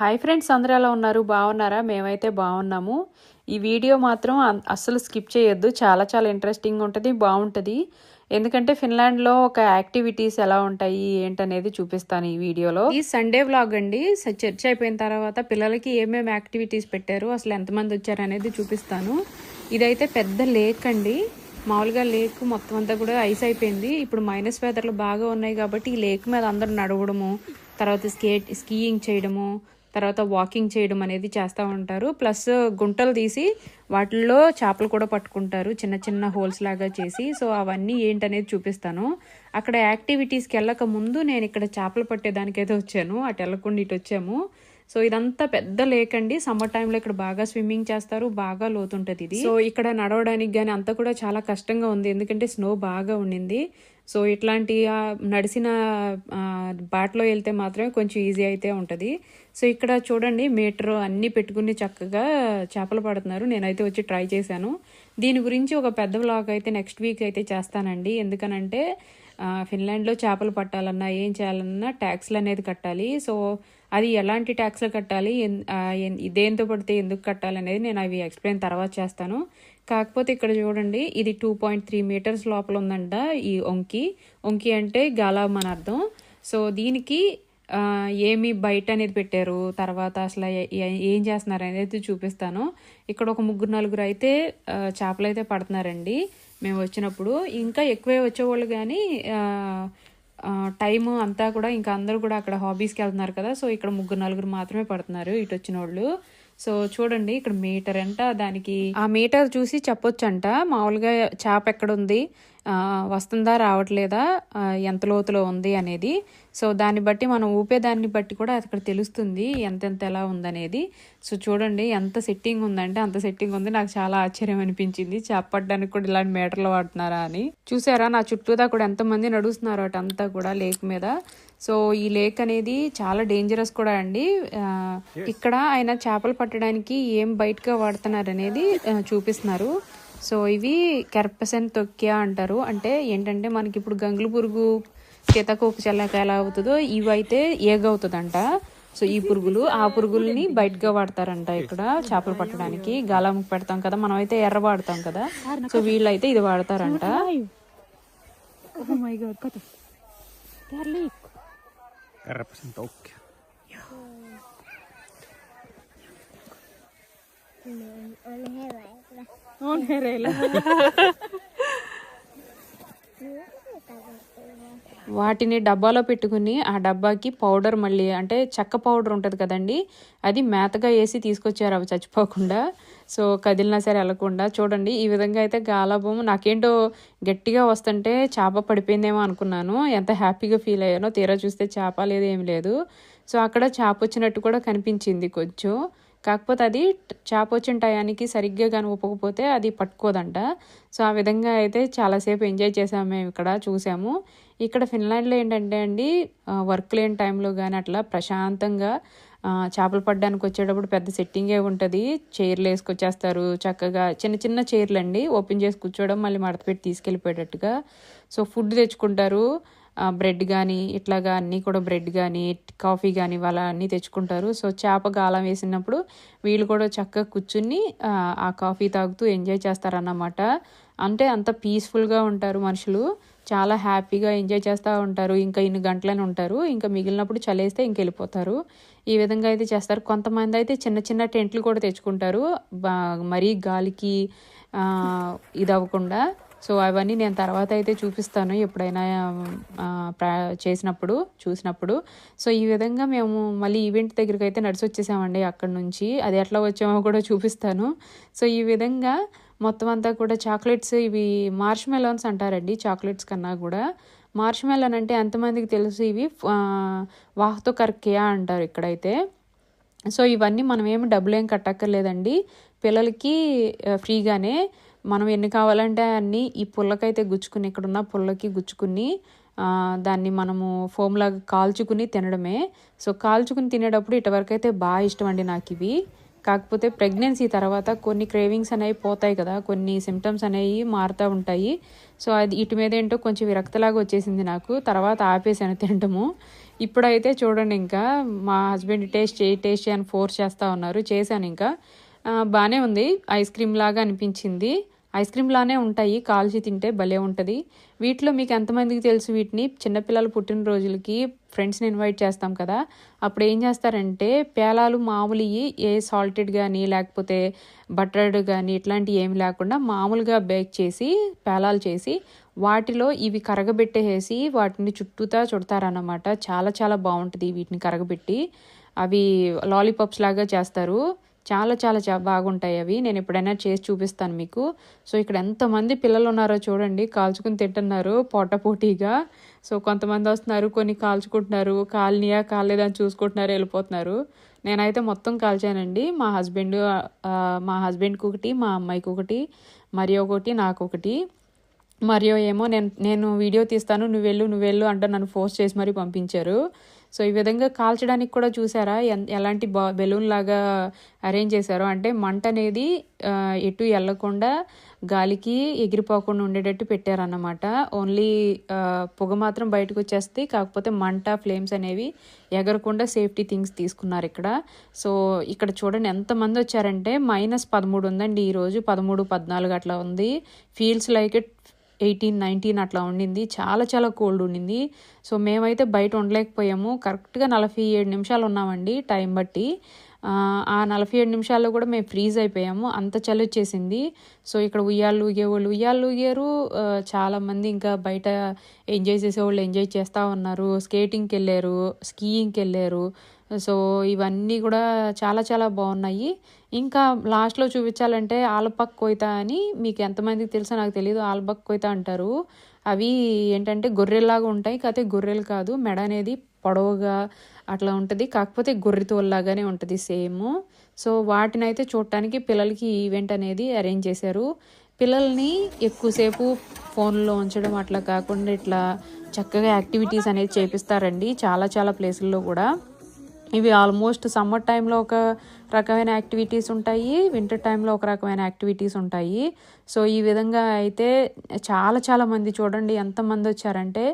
Hi friends అందరూ ఎలా ఉన్నారు? బాగున్నారా? మేమైతే బాగున్నాము. ఈ వీడియో మాత్రం అస్సలు స్కిప్ చేయొద్దు. చాలా చాలా ఇంట్రెస్టింగ్ ఉంటుంది బాగుంటుంది. ఎందుకంటే ఫిన్లాండ్లో ఒక యాక్టివిటీస్ ఎలా ఉంటాయి ఏంటనేది చూపిస్తాను ఈ వీడియోలో. ఈ సండే వ్లాగ్ అండి. చర్చ్ అయిపోయిన తర్వాత పిల్లలకి ఏమేమి యాక్టివిటీస్ పెట్టారు అసలు ఎంతమంది వచ్చారు అనేది చూపిస్తాను. ఇదైతే పెద్ద లేక్ అండి. మామూలుగా లేక్ మొత్తం అంతా కూడా ఐస్ అయిపోయింది. ఇప్పుడు మైనస్ వెదర్లు బాగా ఉన్నాయి కాబట్టి ఈ లేక్ మీద అందరూ నడవడము తర్వాత స్కేట్ స్కీయింగ్ చేయడము తర్వాత వాకింగ్ చేయడం అనేది చేస్తూ ఉంటారు. ప్లస్ గుంటలు తీసి వాటిల్లో చేపలు కూడా పట్టుకుంటారు. చిన్న చిన్న హోల్స్ లాగా చేసి. సో అవన్నీ ఏంటనేది చూపిస్తాను. అక్కడ యాక్టివిటీస్కి వెళ్ళక ముందు నేను ఇక్కడ చేపలు పట్టేదానికైతే వచ్చాను. అటు వెళ్ళకుండా ఇటు వచ్చాము. సో ఇదంతా పెద్ద లేక్ అండి. సమ్మర్ టైంలో ఇక్కడ బాగా స్విమ్మింగ్ చేస్తారు బాగా లోతుంటది ఇది. సో ఇక్కడ నడవడానికి కానీ అంతా కూడా చాలా కష్టంగా ఉంది. ఎందుకంటే స్నో బాగా ఉండింది. సో ఇట్లాంటి నడిచిన బాటలో వెళ్తే మాత్రమే కొంచెం ఈజీ అయితే ఉంటుంది. సో ఇక్కడ చూడండి మీటర్ అన్నీ పెట్టుకుని చక్కగా చేపలు పడుతున్నారు. నేనైతే వచ్చి ట్రై చేశాను. దీని గురించి ఒక పెద్ద వ్లాగ్ అయితే నెక్స్ట్ వీక్ అయితే చేస్తానండి. ఎందుకనంటే ఫిన్లాండ్లో చేపలు పట్టాలన్నా ఏం చేయాలన్నా ట్యాక్స్లు అనేది కట్టాలి. సో అది ఎలాంటి ట్యాక్స్లు కట్టాలి? ఎన్- దేంతో పడితే ఎందుకు కట్టాలి అనేది నేను అవి ఎక్స్ప్లెయిన్ తర్వాత చేస్తాను. కాకపోతే ఇక్కడ చూడండి ఇది టూ పాయింట్ త్రీ మీటర్స్ లోపల ఉందంట ఈ ఒంకి. ఒంకి అంటే గాలం అని అర్థం. సో దీనికి ఏమి బయట అనేది పెట్టారు? తర్వాత అసలు ఏం చేస్తున్నారు అనేది చూపిస్తాను. ఇక్కడ ఒక ముగ్గురు నలుగురు అయితే చేపలు అయితే పడుతున్నారండి. మేము వచ్చినప్పుడు ఇంకా ఎక్కువే వచ్చేవాళ్ళు కానీ టైం అంతా కూడా ఇంకా అందరూ కూడా అక్కడ హాబీస్కి వెళ్తున్నారు కదా సో ఇక్కడ ముగ్గురు నలుగురు మాత్రమే పడుతున్నారు ఇటు వచ్చిన వాళ్ళు సో చూడండి ఇక్కడ మీటర్ అంట దానికి ఆ మీటర్ చూసి చెప్పొచ్చంట. మామూలుగా చేప ఎక్కడుంది? వస్తుందా రావట్లేదా? ఎంత లోతులో ఉంది అనేది. సో దాన్ని బట్టి మనం ఊపే దాన్ని బట్టి కూడా అక్కడ తెలుస్తుంది ఎంతెంత ఎలా ఉందనేది. సో చూడండి ఎంత సెట్టింగ్ ఉందంటే అంత సెట్టింగ్ ఉంది. నాకు చాలా ఆశ్చర్యం అనిపించింది. చేపట్టడానికి కూడా ఇలాంటి మీటర్లు వాడుతున్నారా అని. చూసారా నా చుట్టూదా కూడా ఎంతమంది నడుస్తున్నారు అంతా కూడా లేక్ మీద. సో ఈ లేక్ అనేది చాలా డేంజరస్ కూడా అండి. ఇక్కడ ఆయన చేపలు పట్టడానికి ఏం బయటగా వాడుతున్నారు అనేది చూపిస్తున్నారు. సో ఇవి కెర్పసన్ తొక్కియా అంటారు. అంటే ఏంటంటే మనకి ఇప్పుడు గంగులు పురుగు సీతాకోక చెల్లక ఎలా అవుతుందో ఇవి అయితే ఏగ అవుతుందంట సో ఈ పురుగులు ఆ పురుగుల్ని బయటగా వాడతారంట ఇక్కడ చేపలు పట్టడానికి. గాలంకి పెడతాం కదా మనం అయితే ఎర్ర వాడతాం కదా. సో వీళ్ళైతే ఇది వాడతారంట. Representa Okka. వాటిని డబ్బాలో పెట్టుకుని ఆ డబ్బాకి పౌడర్ మళ్ళీ అంటే చెక్క పౌడర్ ఉంటుంది కదండి అది మేతగా వేసి తీసుకొచ్చారు అవి చచ్చిపోకుండా. సో కదిలినా సరే వెళ్ళకుండా చూడండి ఈ విధంగా అయితే గాలాభం నాకేంటో గట్టిగా వస్తుంటే చేప పడిపోయిందేమో అనుకున్నాను. ఎంత హ్యాపీగా ఫీల్ అయ్యానో తీరా చూస్తే చేప లేదు ఏం లేదు. సో అక్కడ చేప వచ్చినట్టు కూడా కనిపించింది కొంచెం. కాకపోతే అది చేప వచ్చిన టయానికి సరిగ్గా కానీ ఊపకపోతే అది పట్టుకోదంట. సో ఆ విధంగా అయితే చాలాసేపు ఎంజాయ్ చేసాము మేము ఇక్కడ చూసాము ఇక్కడ ఫిన్లాండ్లో ఏంటంటే అండి వర్క్ లేని టైంలో కానీ అట్లా ప్రశాంతంగా చేపలు పడ్డానికి వచ్చేటప్పుడు పెద్ద సెట్టింగే ఉంటుంది. చైర్లు వేసుకొచ్చేస్తారు. చక్కగా చిన్న చిన్న చైర్లు అండి. ఓపెన్ చేసి కూర్చోవడం మళ్ళీ మడత పెట్టి తీసుకెళ్ళిపోయేటట్టుగా. సో ఫుడ్ తెచ్చుకుంటారు. బ్రెడ్ కానీ ఇట్లాగా అన్నీ కూడా బ్రెడ్ కానీ కాఫీ కానీ వాళ్ళ అన్నీ తెచ్చుకుంటారు. సో చేప గాలం వేసినప్పుడు వీళ్ళు కూడా చక్కగా కూర్చుని ఆ కాఫీ తాగుతూ ఎంజాయ్ చేస్తారన్నమాట. అంటే అంత పీస్ఫుల్గా ఉంటారు మనుషులు. చాలా హ్యాపీగా ఎంజాయ్ చేస్తూ ఉంటారు. ఇంకా ఇన్ని గంటలని ఉంటారు. ఇంకా మిగిలినప్పుడు చలేస్తే ఇంక వెళ్ళిపోతారు ఈ విధంగా అయితే చేస్తారు. కొంతమంది అయితే చిన్న చిన్న టెంట్లు కూడా తెచ్చుకుంటారు. మరీ గాలికి ఇది అవ్వకుండా సో అవన్నీ నేను తర్వాత అయితే చూపిస్తాను ఎప్పుడైనా ప్రా- చేసినప్పుడు చూసినప్పుడు. సో ఈ విధంగా మేము మళ్ళీ ఈవెంట్ దగ్గరికి అయితే నడిచి వచ్చేసామండి అక్కడ నుంచి. అది ఎట్లా వచ్చామో కూడా చూపిస్తాను. సో ఈ విధంగా మొత్తం అంతా కూడా చాక్లెట్స్ ఇవి మార్ష్ మెలోన్స్ అంటారండి చాక్లెట్స్ కన్నా కూడా. మార్ష్ మెలోన్ అంటే ఎంతమందికి తెలుసు? ఇవి ఆ, వాహ్తో కర్కియా అంటారు ఇక్కడైతే. సో ఇవన్నీ మనం ఏమి డబ్బులు ఏం కట్టక్కర్లేదండి. పిల్లలకి ఫ్రీగానే మనం ఎన్ని కావాలంటే అన్నీ ఈ పుల్లకైతే గుచ్చుకుని ఇక్కడున్న పుల్లకి గుచ్చుకుని దాన్ని మనము ఫోమ్లాగా కాల్చుకుని తినడమే. సో కాల్చుకుని తినేటప్పుడు ఇటువరకు అయితే బాగా ఇష్టం అండి నాకు ఇవి కాకపోతే ప్రెగ్నెన్సీ తర్వాత కొన్ని క్రేవింగ్స్ అనేవి పోతాయి కదా కొన్ని సిమ్టమ్స్ అనేవి మారుతూ ఉంటాయి. సో అది ఇటు మీద ఏంటో కొంచెం విరక్తలాగా వచ్చేసింది నాకు. తర్వాత ఆపేసాను తినటము ఇప్పుడైతే చూడండి ఇంకా మా హస్బెండ్ టేస్ట్ చేయి టేస్ట్ చేయని అని ఫోర్స్ చేస్తూ ఉన్నారు. చేశాను ఇంకా. బాగానే ఉంది. ఐస్ క్రీమ్ లాగా అనిపించింది. ఐస్ క్రీమ్ లానే ఉంటాయి కాల్చి తింటే భలే ఉంటుంది. వీటిలో మీకు ఎంతమందికి తెలుసు వీటిని? చిన్నపిల్లల పుట్టినరోజులకి ఫ్రెండ్స్ని ఇన్వైట్ చేస్తాం కదా. అప్పుడు ఏం చేస్తారంటే పేలాలు మామూలు ఏ సాల్టెడ్ కానీ లేకపోతే బటర్డ్ కానీ ఇట్లాంటివి ఏమి లేకుండా మామూలుగా బేక్ చేసి పేలాలు చేసి వాటిలో ఇవి కరగబెట్టేసి వాటిని చుట్టూతా చుడతారన్నమాట. చాలా చాలా బాగుంటుంది వీటిని కరగబెట్టి. అవి లాలీపాప్స్ లాగా చేస్తారు. చాలా చాలా చా బాగుంటాయి అవి. నేను ఎప్పుడైనా చేసి చూపిస్తాను మీకు. సో ఇక్కడ ఎంతమంది పిల్లలు ఉన్నారో చూడండి. కాల్చుకుని తింటున్నారు పోటాపోటీగా సో కొంతమంది వస్తున్నారు కొన్ని కాల్చుకుంటున్నారు. కాలనీయా కాలేదని అని చూసుకుంటున్నారు వెళ్ళిపోతున్నారు. నేనైతే మొత్తం కాల్చానండి. మా హస్బెండ్ మా హస్బెండ్కి ఒకటి మా అమ్మాయికి ఒకటి మరి ఒకటి నాకు ఒకటి. మరియు ఏమో నేను నేను వీడియో తీస్తాను నువ్వు వెళ్ళు నువ్వు వెళ్ళు అంటే నన్ను ఫోర్స్ చేసి మరీ పంపించారు. సో ఈ విధంగా కాల్చడానికి కూడా చూసారా? ఎన్- ఎలాంటి బా బెలూన్ లాగా అరేంజ్ చేశారు? అంటే మంట అనేది ఎటు వెళ్ళకుండా గాలికి ఎగిరిపోకుండా ఉండేటట్టు పెట్టారన్నమాట. ఓన్లీ పొగ మాత్రం బయటకు వచ్చేస్తే కాకపోతే మంట ఫ్లేమ్స్ అనేవి ఎగరకుండా సేఫ్టీ థింగ్స్ తీసుకున్నారు ఇక్కడ. సో ఇక్కడ చూడండి ఎంతమంది వచ్చారంటే మైనస్ పదమూడు ఉందండి ఈరోజు. పదమూడు పద్నాలుగు అట్లా ఉంది. Feels like it eighteen nineteen అట్లా ఉండింది. చాలా చాలా కోల్డ్ ఉండింది. సో మేమైతే బయట ఉండలేకపోయాము. కరెక్ట్గా నలభై ఏడు నిమిషాలు ఉన్నామండి టైం బట్టి. ఆ, నలభై ఏడు నిమిషాల్లో కూడా మేము ఫ్రీజ్ అయిపోయాము. అంత చలి వచ్చేసింది. సో ఇక్కడ ఉయ్యాలు ఊగేవాళ్ళు ఉయ్యాలు ఊగారు చాలామంది ఇంకా బయట ఎంజాయ్ చేసేవాళ్ళు ఎంజాయ్ చేస్తూ ఉన్నారు. స్కేటింగ్కి వెళ్ళారు స్కీయింగ్కి వెళ్ళారు. సో ఇవన్నీ కూడా చాలా చాలా బాగున్నాయి. ఇంకా లాస్ట్లో చూపించాలంటే ఆల్బక్ కొయిత అని మీకు ఎంతమందికి తెలుసో నాకు తెలియదు ఆల్బక్ కొయిత అంటారు. అవి ఏంటంటే గొర్రెల్లాగా ఉంటాయి కాకపోతే గొర్రెలు కాదు మెడ అనేది పొడవుగా అట్లా ఉంటుంది కాకపోతే గొర్రెతోల్లాగానే ఉంటుంది సేమ్. సో వాటిని అయితే చూడటానికి పిల్లలకి ఈవెంట్ అనేది అరేంజ్ చేశారు. పిల్లల్ని ఎక్కువసేపు ఫోన్లో ఉంచడం అట్లా కాకుండా ఇట్లా చక్కగా యాక్టివిటీస్ అనేది చేపిస్తారండి చాలా చాలా ప్లేసుల్లో కూడా. ఇవి ఆల్మోస్ట్ సమ్మర్ టైంలో ఒక రకమైన యాక్టివిటీస్ ఉంటాయి వింటర్ టైంలో ఒక రకమైన యాక్టివిటీస్ ఉంటాయి. సో ఈ విధంగా అయితే చాలా చాలా మంది చూడండి ఎంతమంది వచ్చారంటే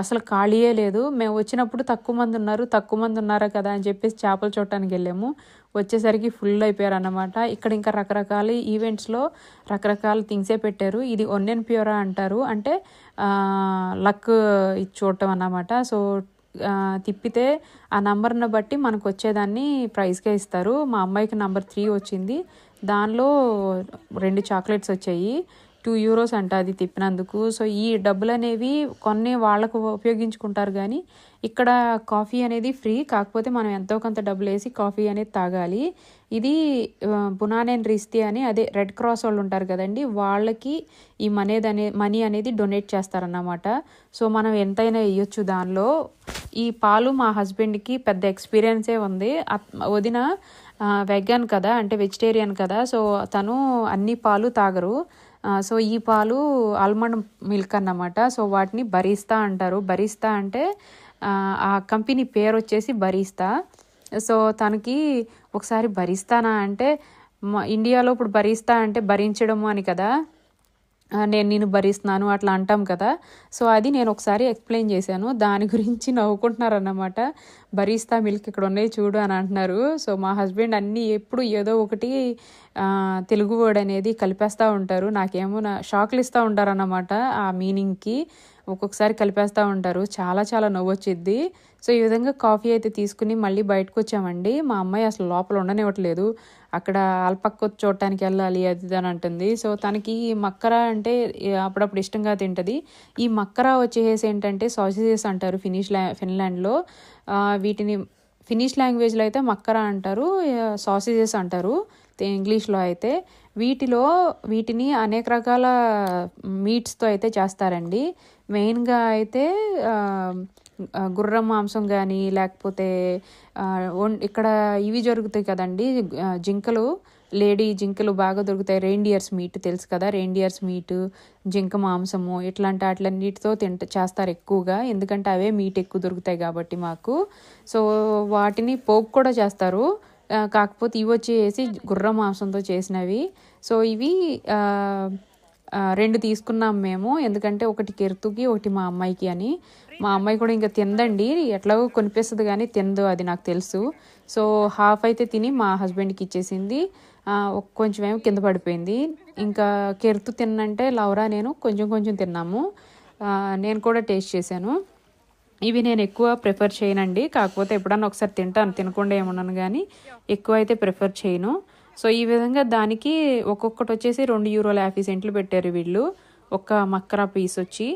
అసలు ఖాళీయే లేదు. మేము వచ్చినప్పుడు తక్కువ మంది ఉన్నారు తక్కువ మంది ఉన్నారా కదా అని చెప్పేసి చేపలు చూడటానికి వెళ్ళాము. వచ్చేసరికి ఫుల్ అయిపోయారు అన్నమాట ఇక్కడ ఇంకా రకరకాల ఈవెంట్స్లో రకరకాల థింగ్సే పెట్టారు. ఇది ఒన్నెన్ ప్యూరా అంటారు. అంటే లక్ ఇది చూడటం అన్నమాట. సో తిప్పితే ఆ నంబర్ని బట్టి మనకు వచ్చేదాన్ని ప్రైజ్గా ఇస్తారు. మా అమ్మాయికి నంబర్ త్రీ వచ్చింది. దానిలో రెండు చాక్లెట్స్ వచ్చాయి. టూ యూరోస్ అంట అది తిప్పినందుకు. సో ఈ డబ్బులు అనేవి కొన్ని వాళ్ళకు ఉపయోగించుకుంటారు కానీ ఇక్కడ కాఫీ అనేది ఫ్రీ. కాకపోతే మనం ఎంతో కొంత డబ్బులు వేసి కాఫీ అనేది తాగాలి. ఇది బునానేన్ రిస్తి అని అదే రెడ్ క్రాస్ వాళ్ళు ఉంటారు కదండి వాళ్ళకి ఈ మనీ అనే మనీ అనేది డొనేట్ చేస్తారన్నమాట. సో మనం ఎంతైనా ఇవ్వచ్చు దానిలో. ఈ పాలు మా హస్బెండ్కి పెద్ద ఎక్స్పీరియన్సే ఉంది. వదిన వెగన్ కదా అంటే వెజిటేరియన్ కదా సో తను అన్ని పాలు తాగరు. సో ఈ పాలు ఆల్మండ్ మిల్క్ అన్నమాట. సో వాటిని బరిస్తా అంటారు. బరిస్తా అంటే ఆ, కంపెనీ పేరు వచ్చేసి బరిస్తా. సో తనకి ఒకసారి భరిస్తానా అంటే ఇండియాలో ఇప్పుడు భరిస్తా అంటే భరించడము అని కదా. నేను నేను భరిస్తున్నాను అట్లా అంటాం కదా. సో అది నేను ఒకసారి ఎక్స్ప్లెయిన్ చేశాను. దాని గురించి నవ్వుకుంటున్నారన్నమాట. భరిస్తా మిల్క్ ఇక్కడ ఉన్నాయి చూడు అని అంటున్నారు. సో మా హస్బెండ్ అన్నీ ఎప్పుడు ఏదో ఒకటి తెలుగు వర్డ్ అనేది కలిపేస్తూ ఉంటారు. నాకేమో నా షాక్లు ఇస్తూ ఉంటారు అన్నమాట ఆ మీనింగ్కి. ఒక్కొక్కసారి కలిపేస్తూ ఉంటారు. చాలా చాలా నవ్వు వచ్చిద్ది సో ఈ విధంగా కాఫీ అయితే తీసుకుని మళ్ళీ బయటకు వచ్చామండి మా అమ్మాయి అసలు లోపల ఉండనివ్వట్లేదు. అక్కడ అల్పక్క చూడటానికి వెళ్ళాలి అది అని అంటుంది. సో తనకి మక్కర అంటే అప్పుడప్పుడు ఇష్టంగా తింటుంది. ఈ మక్కర వచ్చేసి ఏంటంటే సాసేజెస్ అంటారు ఫినిష్ లా ఫిన్లాండ్లో. వీటిని ఫినిష్ లాంగ్వేజ్లో అయితే మక్కర అంటారు సాసేజెస్ అంటారు ఇంగ్లీష్లో అయితే. వీటిలో వీటిని అనేక రకాల మీట్స్తో అయితే చేస్తారండి. మెయిన్గా అయితే గుర్రం మాంసం కానీ లేకపోతే ఒన్- ఇక్కడ ఇవి జరుగుతాయి కదండి. జింకలు లేడీ జింకలు బాగా దొరుకుతాయి. రెయిన్డియర్స్ మీట్ తెలుసు కదా. రెయిన్డియర్స్ మీట్ జింక మాంసము ఇట్లాంటి వాటిలన్నిటితో తింట చేస్తారు ఎక్కువగా. ఎందుకంటే అవే మీట్ ఎక్కువ దొరుకుతాయి కాబట్టి మాకు. సో వాటిని పోపు కూడా చేస్తారు. కాకపోతే ఇవి వచ్చేసి గుర్రం మాంసంతో చేసినవి. సో ఇవి రెండు తీసుకున్నాం మేము. ఎందుకంటే ఒకటి కెర్తుకి ఒకటి మా అమ్మాయికి అని. మా అమ్మాయి కూడా ఇంకా తిందండి. ఎట్లాగో కొనిపిస్తుంది కానీ తిందు అది నాకు తెలుసు. సో హాఫ్ అయితే తిని మా హస్బెండ్కి ఇచ్చేసింది. కొంచెం ఏమో కింద పడిపోయింది. ఇంకా కెరుతు తిన్నంటే లవరా నేను కొంచెం కొంచెం తిన్నాము. నేను కూడా టేస్ట్ చేశాను. ఇవి నేను ఎక్కువ ప్రిఫర్ చేయనండి. కాకపోతే ఎప్పుడన్నా ఒకసారి తింటాను తినకుండా ఏమన్నాను కానీ ఎక్కువ అయితే ప్రిఫర్ చేయను. సో ఈ విధంగా దానికి ఒక్కొక్కటి వచ్చేసి రెండు యూరోల యాభై సెంట్లు పెట్టారు వీళ్ళు. ఒక మక్రా పీస్ వచ్చి.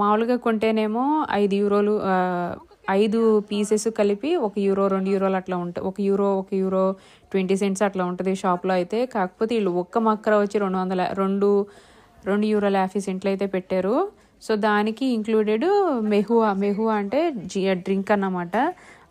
మామూలుగా కొంటేనేమో ఐదు యూరోలు ఐదు పీసెస్ కలిపి ఒక యూరో రెండు యూరోలు అట్లా ఉంటాయి ఒక యూరో ఒక యూరో ట్వంటీ సెంట్స్ అట్లా ఉంటుంది షాప్లో అయితే. కాకపోతే వీళ్ళు ఒక్క మక్కర వచ్చి రెండు వందల రెండు రెండు యూరోల యాభై సెంట్లు అయితే పెట్టారు. సో దానికి ఇంక్లూడెడ్ మెహువా మెహువా అంటే జి డ్రింక్ అన్నమాట.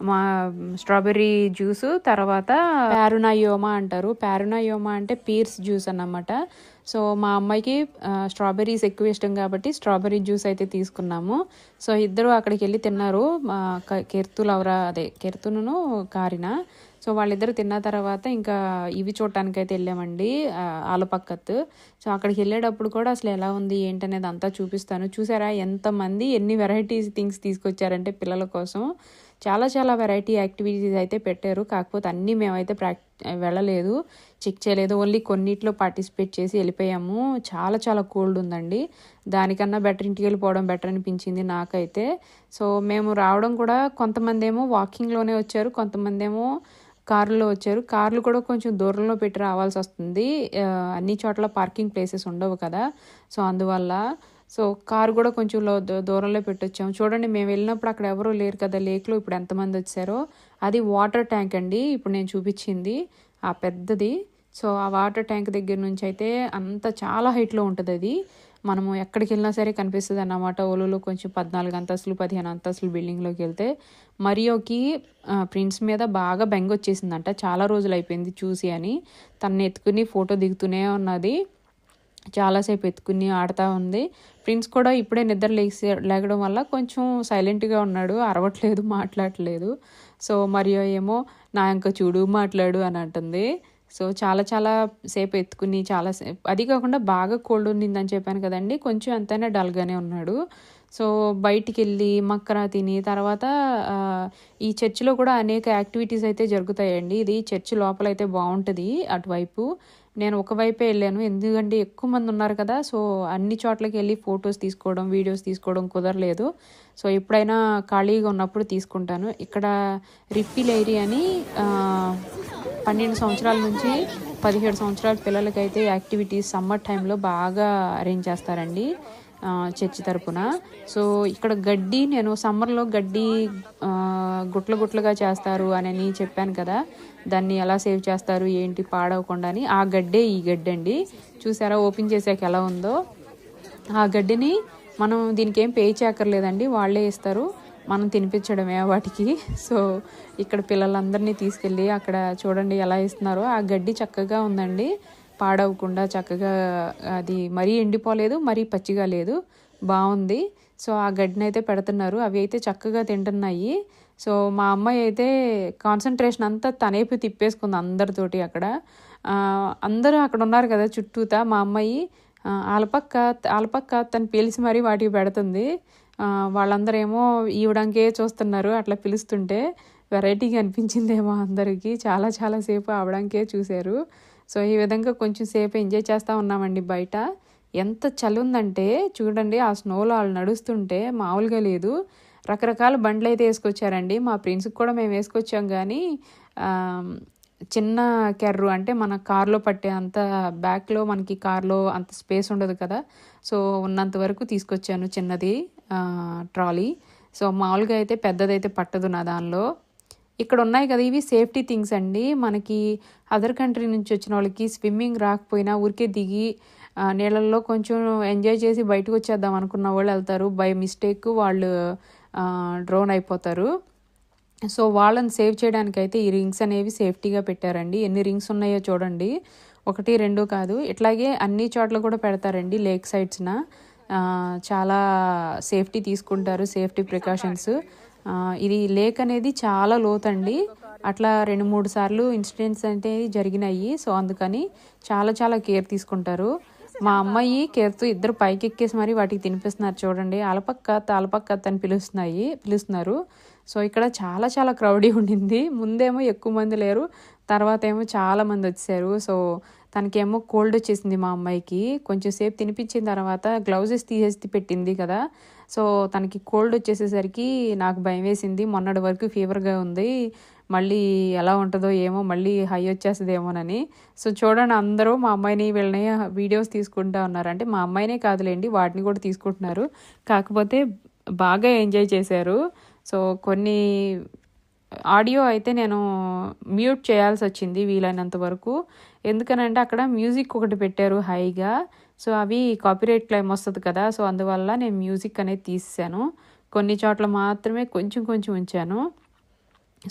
మా స్ట్రాబెర్రీ జ్యూస్ తర్వాత ప్యారునాయోమా అంటారు. ప్యారునాయోమా అంటే పీర్స్ జ్యూస్ అన్నమాట. సో మా అమ్మాయికి స్ట్రాబెర్రీస్ ఎక్కువ ఇష్టం కాబట్టి స్ట్రాబెర్రీ జ్యూస్ అయితే తీసుకున్నాము. సో ఇద్దరు అక్కడికి వెళ్ళి తిన్నారు. మా క- కెర్తులు అవరా అదే కెర్తును కారిన. సో వాళ్ళిద్దరు తిన్న తర్వాత ఇంకా ఇవి చూడటానికైతే వెళ్ళామండి ఆలపక్కత్తు ఆలపక్కత్. సో అక్కడికి వెళ్ళేటప్పుడు కూడా అసలు ఎలా ఉంది ఏంటనేది అంతా చూపిస్తాను. చూసారా? ఎంతమంది ఎన్ని వెరైటీస్ థింగ్స్ తీసుకొచ్చారంటే పిల్లల కోసం. చాలా చాలా వెరైటీ యాక్టివిటీస్ అయితే పెట్టారు. కాకపోతే అన్నీ మేమైతే ప్రాక్ వెళ్ళలేదు. చెక్ చేయలేదు. ఓన్లీ కొన్నిట్లో పార్టిసిపేట్ చేసి వెళ్ళిపోయాము. చాలా చాలా కోల్డ్ ఉందండి. దానికన్నా బెటర్ ఇంటికి వెళ్ళిపోవడం బెటర్ అనిపించింది నాకైతే. సో మేము రావడం కూడా కొంతమంది ఏమో వాకింగ్లోనే వచ్చారు. కొంతమంది ఏమో కార్లో వచ్చారు. కార్లు కూడా కొంచెం దూరంలో పెట్టి రావాల్సి వస్తుంది. అన్ని చోట్ల పార్కింగ్ ప్లేసెస్ ఉండవు కదా. సో అందువల్ల సో కారు కూడా కొంచెం లో- దూరంలో పెట్టొచ్చాము. చూడండి మేము వెళ్ళినప్పుడు అక్కడ ఎవరూ లేరు కదా లేక్లో ఇప్పుడు ఎంతమంది వచ్చారో. అది వాటర్ ట్యాంక్ అండి. ఇప్పుడు నేను చూపించింది ఆ పెద్దది. సో ఆ వాటర్ ట్యాంక్ దగ్గర నుంచి అయితే అంత చాలా హైట్లో ఉంటుంది అది. మనము ఎక్కడికి వెళ్ళినా సరే కనిపిస్తుంది అన్నమాట. ఓలోలో కొంచెం పద్నాలుగు అంతస్తులు పదిహేను అంతస్తులు బిల్డింగ్లోకి వెళ్తే. మరియోకి ప్రిన్స్ మీద బాగా బెంగ వచ్చేసిందంట చాలా రోజులు అయిపోయింది చూసి అని. తను ఎత్తుకుని ఫోటో దిగుతూనే ఉన్నది. చాలాసేపు ఎత్తుకుని ఆడుతూ ఉంది. ప్రిన్స్ కూడా ఇప్పుడే నిద్ర లేచి లేగడం వల్ల కొంచెం సైలెంట్గా ఉన్నాడు అరవట్లేదు మాట్లాడట్లేదు సో మరియు ఏమో నా ఇంకా చూడు మాట్లాడు అని అంటుంది. సో చాలా చాలా సేపు ఎత్తుకుని చాలా సేపు అది కాకుండా బాగా కోల్డ్ ఉండిందని చెప్పాను కదండి కొంచెం ఎంతైనా డల్గానే ఉన్నాడు. సో బయటికి వెళ్ళి మక్కరా తిని తర్వాత ఈ చర్చిలో కూడా అనేక యాక్టివిటీస్ అయితే జరుగుతాయండి. ఇది చర్చి లోపల అయితే బాగుంటుంది అటువైపు. నేను ఒకవైపే వెళ్ళాను. ఎందుకంటే ఎక్కువ మంది ఉన్నారు కదా సో అన్ని చోట్లకి వెళ్ళి ఫొటోస్ తీసుకోవడం వీడియోస్ తీసుకోవడం కుదరలేదు. సో ఎప్పుడైనా ఖాళీగా ఉన్నప్పుడు తీసుకుంటాను. ఇక్కడ రిఫిల్ ఏరియా అని పన్నెండు సంవత్సరాల నుంచి పదిహేడు సంవత్సరాల పిల్లలకైతే యాక్టివిటీస్ సమ్మర్ టైంలో బాగా అరేంజ్ చేస్తారండి. చర్చి తరపున. సో ఇక్కడ గడ్డి నేను సమ్మర్లో గడ్డి గుట్లు గుట్ల గుట్లుగా చేస్తారు అని చెప్పాను కదా. దాన్ని ఎలా సేవ్ చేస్తారు ఏంటి పాడవకుండా అని ఆ గడ్డే ఈ గడ్డి అండి చూసారా ఓపెన్ చేసాక ఎలా ఉందో. ఆ గడ్డిని మనం దీనికి ఏం పే చేయక్కర్లేదండి వాళ్ళే ఇస్తారు. మనం తినిపించడమే వాటికి. సో ఇక్కడ పిల్లలందరినీ తీసుకెళ్ళి అక్కడ చూడండి ఎలా ఇస్తున్నారో. ఆ గడ్డి చక్కగా ఉందండి. పాడవకుండా చక్కగా అది మరీ ఎండిపోలేదు మరీ పచ్చిగా లేదు. బాగుంది. సో ఆ గడ్డిని అయితే పెడుతున్నారు. అవి అయితే చక్కగా తింటున్నాయి. సో మా అమ్మాయి అయితే కాన్సన్ట్రేషన్ అంతా తనేపు తిప్పేసుకుంది అందరితోటి అక్కడ. అందరూ అక్కడ ఉన్నారు కదా చుట్టూతా మా అమ్మాయి. ఆలపక్క ఆలపక్క తను పిలిచి మరీ వాటికి పెడుతుంది. వాళ్ళందరేమో ఇవ్వడానికే చూస్తున్నారు అట్లా పిలుస్తుంటే వెరైటీగా అనిపించిందేమో అందరికీ. చాలా చాలాసేపు ఆవడానికే చూశారు. సో ఈ విధంగా కొంచెం సేపు ఎంజాయ్ చేస్తూ ఉన్నామండి బయట. ఎంత చలి ఉందంటే చూడండి ఆ స్నోలో వాళ్ళు నడుస్తుంటే మామూలుగా లేదు. రకరకాల బండ్లు అయితే వేసుకొచ్చారండి. మా ఫ్రెండ్స్కి కూడా మేము వేసుకొచ్చాం కానీ చిన్న కెర్రు అంటే మన కార్లో పట్టే అంత బ్యాక్లో మనకి కార్లో అంత స్పేస్ ఉండదు కదా. సో ఉన్నంత వరకు తీసుకొచ్చాను చిన్నది ట్రాలీ. సో మామూలుగా అయితే పెద్దదైతే పట్టదు నా దానిలో. ఇక్కడ ఉన్నాయి కదా ఇవి సేఫ్టీ థింగ్స్ అండి. మనకి అదర్ కంట్రీ నుంచి వచ్చిన వాళ్ళకి స్విమ్మింగ్ రాకపోయినా ఊరికే దిగి నీళ్ళల్లో కొంచెం ఎంజాయ్ చేసి బయటకు వచ్చేద్దాం అనుకున్న వాళ్ళు వెళ్తారు. బై మిస్టేక్ వాళ్ళు డ్రోన్ అయిపోతారు. సో వాళ్ళని సేవ్ చేయడానికి అయితే ఈ రింగ్స్ అనేవి సేఫ్టీగా పెట్టారండి. ఎన్ని రింగ్స్ ఉన్నాయో చూడండి. ఒకటి రెండు కాదు. ఇట్లాగే అన్ని చోట్ల కూడా పెడతారండి లేక్ సైడ్స్న. చాలా సేఫ్టీ తీసుకుంటారు సేఫ్టీ ప్రికాషన్స్. ఇది లేక్ అనేది చాలా లోతండి. అట్లా రెండు మూడు సార్లు ఇన్సిడెంట్స్ అంటే జరిగినాయి. సో అందుకని చాలా చాలా కేర్ తీసుకుంటారు. మా అమ్మాయి కేర్తో ఇద్దరు పైకి ఎక్కేసి మరి వాటికి తినిపిస్తున్నారు చూడండి. అలపక్క తాలపక్క అని పిలుస్తున్నాయి పిలుస్తున్నారు. సో ఇక్కడ చాలా చాలా క్రౌడీ ఉండింది. ముందేమో ఎక్కువ మంది లేరు. తర్వాత ఏమో చాలా మంది వచ్చారు సో తనకేమో కోల్డ్ వచ్చేసింది మా అమ్మాయికి. కొంచెం సేపు తినిపించిన తర్వాత గ్లౌజెస్ తీసేసి పెట్టింది కదా. సో తనకి కోల్డ్ వచ్చేసేసరికి నాకు భయం వేసింది. మొన్నటి వరకు ఫీవర్గా ఉంది. మళ్ళీ ఎలా ఉంటుందో ఏమో మళ్ళీ హై వచ్చేస్తుందేమోనని. సో చూడండి అందరూ మా అమ్మాయిని వీళ్ళని వీడియోస్ తీసుకుంటా ఉన్నారు. అంటే మా అమ్మాయినే కాదులేండి వాటిని కూడా తీసుకుంటున్నారు. కాకపోతే బాగా ఎంజాయ్ చేశారు. సో కొన్ని ఆడియో అయితే నేను మ్యూట్ చేయాల్సి వచ్చింది వీలైనంత వరకు. ఎందుకనంటే అక్కడ మ్యూజిక్ ఒకటి పెట్టారు హైగా. సో అవి కాపీరైట్ క్లైమ్ వస్తుంది కదా సో అందువల్ల నేను మ్యూజిక్ అనేది తీసాను కొన్ని చోట్ల మాత్రమే కొంచెం కొంచెం ఉంచాను.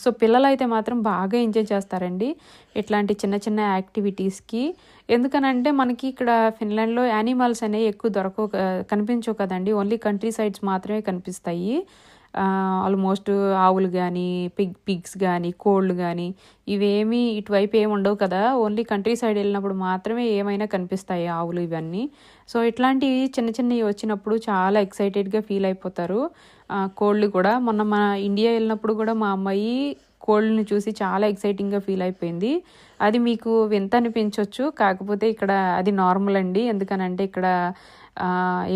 సో పిల్లలు అయితే మాత్రం బాగా ఎంజాయ్ చేస్తారండి ఇట్లాంటి చిన్న చిన్న యాక్టివిటీస్కి ఎందుకనంటే మనకి ఇక్కడ ఫిన్లాండ్లో యానిమల్స్ అనేవి ఎక్కువ దొరకవు క- కనిపించవు కదండి. ఓన్లీ కంట్రీ సైడ్స్ మాత్రమే కనిపిస్తాయి. ఆల్మోస్ట్ ఆవులు కానీ పిగ్ పిగ్స్ కానీ కోళ్ళు కానీ ఇవేమీ ఇటువైపు ఏమి ఉండవు కదా. ఓన్లీ కంట్రీ సైడ్ వెళ్ళినప్పుడు మాత్రమే ఏమైనా కనిపిస్తాయి ఆవులు ఇవన్నీ. సో ఇట్లాంటివి చిన్న చిన్నవి వచ్చినప్పుడు చాలా ఎక్సైటెడ్గా ఫీల్ అయిపోతారు. కోళ్ళు కూడా. మొన్న మన ఇండియా వెళ్ళినప్పుడు కూడా మా అమ్మాయి కోళ్ళని చూసి చాలా ఎక్సైటింగ్గా ఫీల్ అయిపోయింది. అది మీకు వింత అనిపించవచ్చు కాకపోతే ఇక్కడ అది నార్మల్ అండి. ఎందుకనంటే ఇక్కడ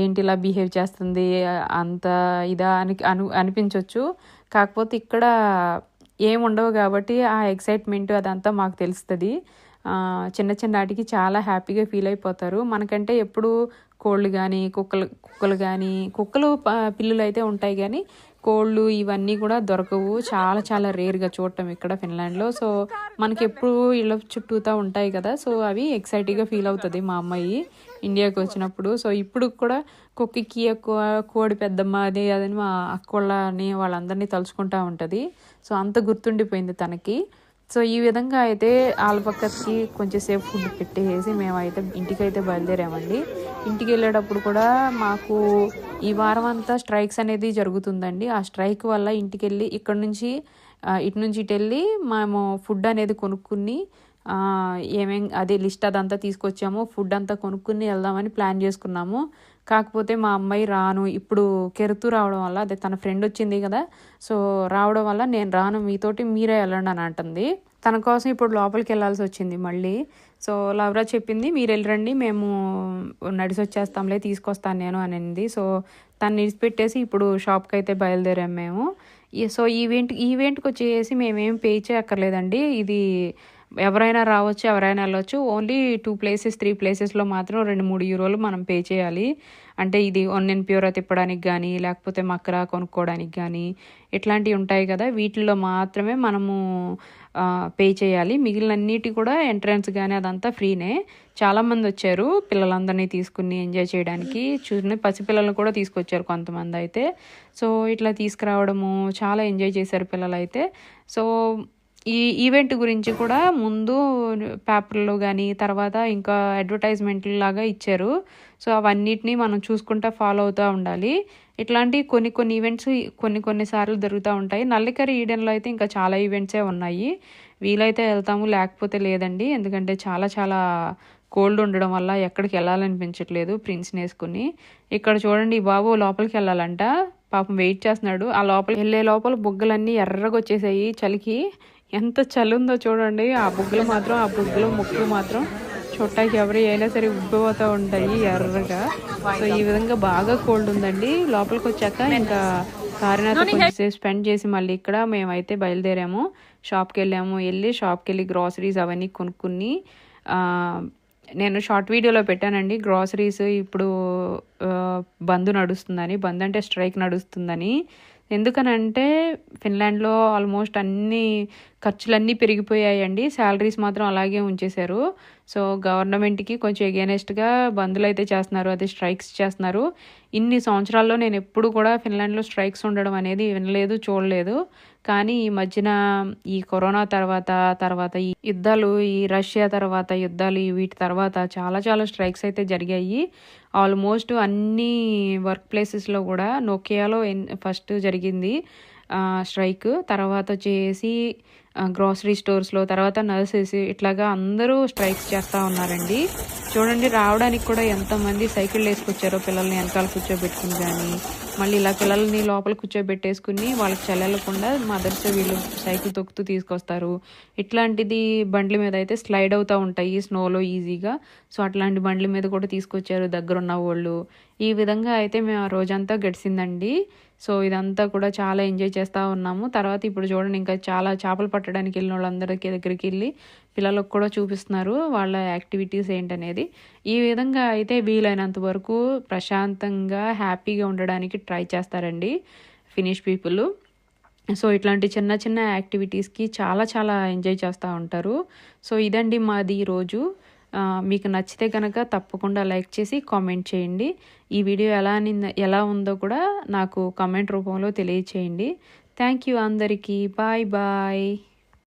ఏంటి ఇలా బిహేవ్ చేస్తుంది అంత ఇదా అని అను అనిపించవచ్చు కాకపోతే ఇక్కడ ఏముండవు కాబట్టి ఆ ఎక్సైట్మెంట్ అదంతా మాకు తెలుస్తుంది. చిన్న చిన్న వాటికి చాలా హ్యాపీగా ఫీల్ అయిపోతారు. మనకంటే ఎప్పుడు కోళ్ళు కానీ కుక్కలు కుక్కలు కానీ కుక్కలు పిల్లులు అయితే ఉంటాయి కానీ కోళ్ళు ఇవన్నీ కూడా దొరకవు. చాలా చాలా రేర్గా చూడటం ఇక్కడ ఫిన్లాండ్లో. సో మనకి ఎప్పుడు ఇళ్ళ చుట్టూతా ఉంటాయి కదా. సో అవి ఎక్సైటింగ్గా ఫీల్ అవుతుంది మా అమ్మాయి. ఇండియాకి వచ్చినప్పుడు. సో ఇప్పుడు కూడా కుక్కకి ఎక్కువ కోడి పెద్దమ్మ అది అదని మా అక్కోళ్ళని వాళ్ళందరినీ తలుచుకుంటా ఉంటుంది. సో అంత గుర్తుండిపోయింది తనకి. సో ఈ విధంగా అయితే ఆలపక్కకి కొంచెంసేపు ఫుడ్ పెట్టేసి మేమైతే ఇంటికైతే బయలుదేరామండి. ఇంటికి వెళ్ళేటప్పుడు కూడా మాకు ఈ వారం అంతా స్ట్రైక్స్ అనేది జరుగుతుందండి. ఆ స్ట్రైక్ వల్ల ఇంటికి వెళ్ళి ఇక్కడ నుంచి ఇటు నుంచి ఇటు వెళ్ళి మేము ఫుడ్ అనేది కొనుక్కుని ఏమేం అదే లిస్ట్ అదంతా తీసుకొచ్చాము ఫుడ్ అంతా కొనుక్కుని వెళ్దామని ప్లాన్ చేసుకున్నాము. కాకపోతే మా అమ్మాయి రాను. ఇప్పుడు కెరుతూ రావడం వల్ల అదే తన ఫ్రెండ్ వచ్చింది కదా సో రావడం వల్ల నేను రాను మీతోటి మీరే వెళ్ళండి అని అంటుంది. తన కోసం ఇప్పుడు లోపలికి వెళ్ళాల్సి వచ్చింది మళ్ళీ. సో లవరా చెప్పింది మీరు వెళ్ళరండి మేము నడిసి వచ్చేస్తాంలే తీసుకొస్తాను నేను అనింది సో తను నిడిచిపెట్టేసి ఇప్పుడు షాప్కి అయితే బయలుదేరాం మేము. సో ఈవెంట్ ఈవెంట్కి వచ్చేసి మేమేం పే చేయక్కర్లేదండి. ఇది ఎవరైనా రావచ్చు ఎవరైనా వెళ్ళొచ్చు. ఓన్లీ టూ ప్లేసెస్ త్రీ ప్లేసెస్లో మాత్రం రెండు మూడు యూరోలు మనం పే చేయాలి. అంటే ఇది ఒన్నెన్ ప్యూరా తిప్పడానికి కానీ లేకపోతే మక్రా కొనుక్కోవడానికి కానీ ఇట్లాంటివి ఉంటాయి కదా. వీటిల్లో మాత్రమే మనము పే చేయాలి. మిగిలినన్నిటి కూడా ఎంట్రన్స్ కానీ అదంతా ఫ్రీనే చాలామంది వచ్చారు పిల్లలందరినీ తీసుకుని ఎంజాయ్ చేయడానికి. చూసిన పసిపిల్లలను కూడా తీసుకొచ్చారు కొంతమంది అయితే. సో ఇట్లా తీసుకురావడము చాలా ఎంజాయ్ చేశారు పిల్లలు అయితే సో ఈ ఈవెంట్ గురించి కూడా ముందు పేపర్లో కానీ తర్వాత ఇంకా అడ్వర్టైజ్మెంట్ లాగా ఇచ్చారు. సో అవన్నిటిని మనం చూసుకుంటా ఫాలో అవుతూ ఉండాలి. ఇట్లాంటి కొన్ని కొన్ని ఈవెంట్స్ కొన్ని కొన్ని సార్లు జరుగుతూ ఉంటాయి. నల్లికరి ఈడెన్లో అయితే ఇంకా చాలా ఈవెంట్సే ఉన్నాయి. వీలైతే వెళ్తాము లేకపోతే లేదండి. ఎందుకంటే చాలా చాలా కోల్డ్ ఉండడం వల్ల ఎక్కడికి వెళ్ళాలనిపించట్లేదు ప్రిన్స్ని వేసుకుని. ఇక్కడ చూడండి బాబు లోపలికి వెళ్ళాలంట. పాపం వెయిట్ చేస్తున్నాడు. ఆ లోపల వెళ్ళే లోపల బుగ్గలన్నీ ఎర్రగా వచ్చేసాయి చలికి. ఎంత చలి ఉందో చూడండి. ఆ బుగ్గలు మాత్రం ఆ బుగ్గలు ముక్కు మాత్రం చుట్టాకి ఎవరు అయినా సరే ఉబ్బిపోతూ ఉంటాయి ఎర్రగా. సో ఈ విధంగా బాగా కోల్డ్ ఉందండి. లోపలికి వచ్చాక ఇంకా కారినాథ్ కొంచెంసేపు స్పెండ్ చేసి మళ్ళీ ఇక్కడ మేమైతే బయలుదేరాము. షాప్కి వెళ్ళాము. వెళ్ళి షాప్కి వెళ్ళి గ్రాసరీస్ అవన్నీ కొనుక్కుని ఆ, నేను షార్ట్ వీడియోలో పెట్టానండి. గ్రాసరీస్ ఇప్పుడు బంద్ నడుస్తుందని బంద్ అంటే స్ట్రైక్ నడుస్తుందని. ఎందుకనంటే ఫిన్లాండ్లో ఆల్మోస్ట్ అన్ని ఖర్చులన్నీ పెరిగిపోయాయండి. శాలరీస్ మాత్రం అలాగే ఉంచేశారు. సో గవర్నమెంట్కి కొంచెం ఎగెనెస్ట్గా బంధులు అయితే చేస్తున్నారు అదే స్ట్రైక్స్ చేస్తున్నారు. ఇన్ని సంవత్సరాల్లో నేను ఎప్పుడు కూడా ఫిన్లాండ్లో స్ట్రైక్స్ ఉండడం అనేది వినలేదు చూడలేదు. కానీ ఈ మధ్యన ఈ కరోనా తర్వాత తర్వాత ఈ యుద్ధాలు ఈ రష్యా తర్వాత యుద్ధాలు వీటి తర్వాత చాలా చాలా స్ట్రైక్స్ అయితే జరిగాయి. ఆల్మోస్ట్ అన్ని వర్క్ ప్లేసెస్లో కూడా నోకియాలో ఫస్ట్ జరిగింది స్ట్రైక్. తర్వాత వచ్చేసి గ్రాసరీ స్టోర్స్లో తర్వాత నర్సెస్. ఇట్లాగా అందరూ స్ట్రైక్స్ చేస్తూ ఉన్నారండి. చూడండి రావడానికి కూడా ఎంతమంది సైకిల్ వేసుకొచ్చారో పిల్లల్ని వెనకాల కూర్చోబెట్టుకుని కానీ మళ్ళీ ఇలా పిల్లల్ని లోపల కూర్చోబెట్టేసుకుని వాళ్ళకి చల్లకుండా మదర్స్ వీళ్ళు సైకిల్ తొక్కుతూ తీసుకొస్తారు. ఇట్లాంటిది బండ్ల మీద అయితే స్లైడ్ అవుతూ ఉంటాయి స్నోలో ఈజీగా. సో అట్లాంటి బండ్ల మీద కూడా తీసుకొచ్చారు దగ్గర ఉన్న వాళ్ళు. ఈ విధంగా అయితే మేము ఆ రోజంతా గడిచిందండి సో ఇదంతా కూడా చాలా ఎంజాయ్ చేస్తూ ఉన్నాము. తర్వాత ఇప్పుడు చూడండి ఇంకా చాలా చేపలు పట్టడానికి వెళ్ళిన వాళ్ళందరికీ దగ్గరికి వెళ్ళి పిల్లలకు కూడా చూపిస్తున్నారు వాళ్ళ యాక్టివిటీస్ ఏంటనేది. ఈ విధంగా అయితే వీలైనంత వరకు ప్రశాంతంగా హ్యాపీగా ఉండడానికి ట్రై చేస్తారండి ఫినిష్ పీపుల్. సో ఇట్లాంటి చిన్న చిన్న యాక్టివిటీస్కి చాలా చాలా ఎంజాయ్ చేస్తూ ఉంటారు. సో ఇదండి మాది ఈరోజు మీకు నచ్చితే కనుక తప్పకుండా లైక్ చేసి కామెంట్ చేయండి. ఈ వీడియో ఎలా ఎలా ఉందో కూడా నాకు కామెంట్ రూపంలో తెలియచేయండి. థ్యాంక్ యూ అందరికీ. Bye bye.